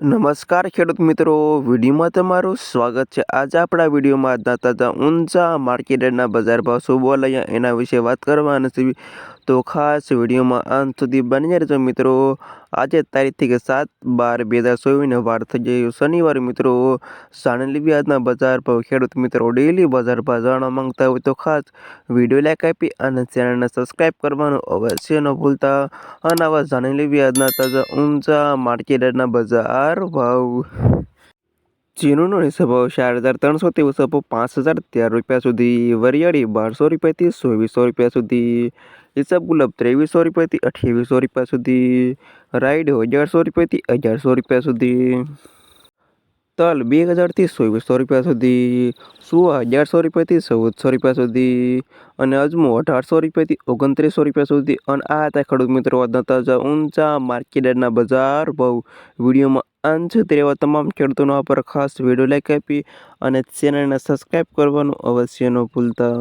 નમસ્કાર ખેડૂત મિત્રો, વિડીયોમાં તમારું સ્વાગત છે. આજે આપણા વિડીયોમાં આજના તાજા ઊંચા માર્કેટના બજાર ભાવ શું બોલાયા એના વિશે વાત કરવાના છે તો ખાસ વિડીયોમાં અંત સુધી બની રહેજો મિત્રો, આજે તારીખ કે સાત બાર બે હજાર ચોવીસને વાર થઈ ગયો શનિવાર મિત્રો જાણી વ્યાજના બજાર ભાવ ખેડૂત મિત્રો ડેલી બજાર પર જાણવા માંગતા હોય તો ખાસ વીડિયો લાઈક આપી અને ચેનલને સબસ્ક્રાઈબ કરવાનું અવશ્ય ન ભૂલતા. અને આવા જાણી વ્યાજના તાજા ઊંચા માર્કેટના બજાર ભાવ. ચીનોનો હિસાબ ભાવ ચાર હજાર ત્રણસો ત્રેવીસ પાંચ હજાર તેર રૂપિયા સુધી. વરિયાળી બારસો રૂપિયાથી ચોવીસો રૂપિયા સુધી. હિસાબ ગુલાબ ત્રેવીસો રૂપિયાથી અઠ્યાવીસો રૂપિયા સુધી, રાઈડ અગિયારસો રૂપિયાથી અગિયારસો રૂપિયા સુધી, તલ બે હજારથી ચોવીસો રૂપિયા સુધી, સુવા અગિયારસો રૂપિયાથી ચૌદસો રૂપિયા સુધી અને અજમો અઢારસો રૂપિયાથી ઓગણત્રીસો રૂપિયા સુધી. અને આ હતા ખેડૂત મિત્રો આજના તાજા ઊંચા માર્કેટના બજાર ભાવ. વિડીયોમાં અંશ તેવા તમામ ખેડૂતોનો પર ખાસ વીડિયો લાઈક આપી અને ચેનલને સબસ્ક્રાઈબ કરવાનું અવશ્ય ન ભૂલતા.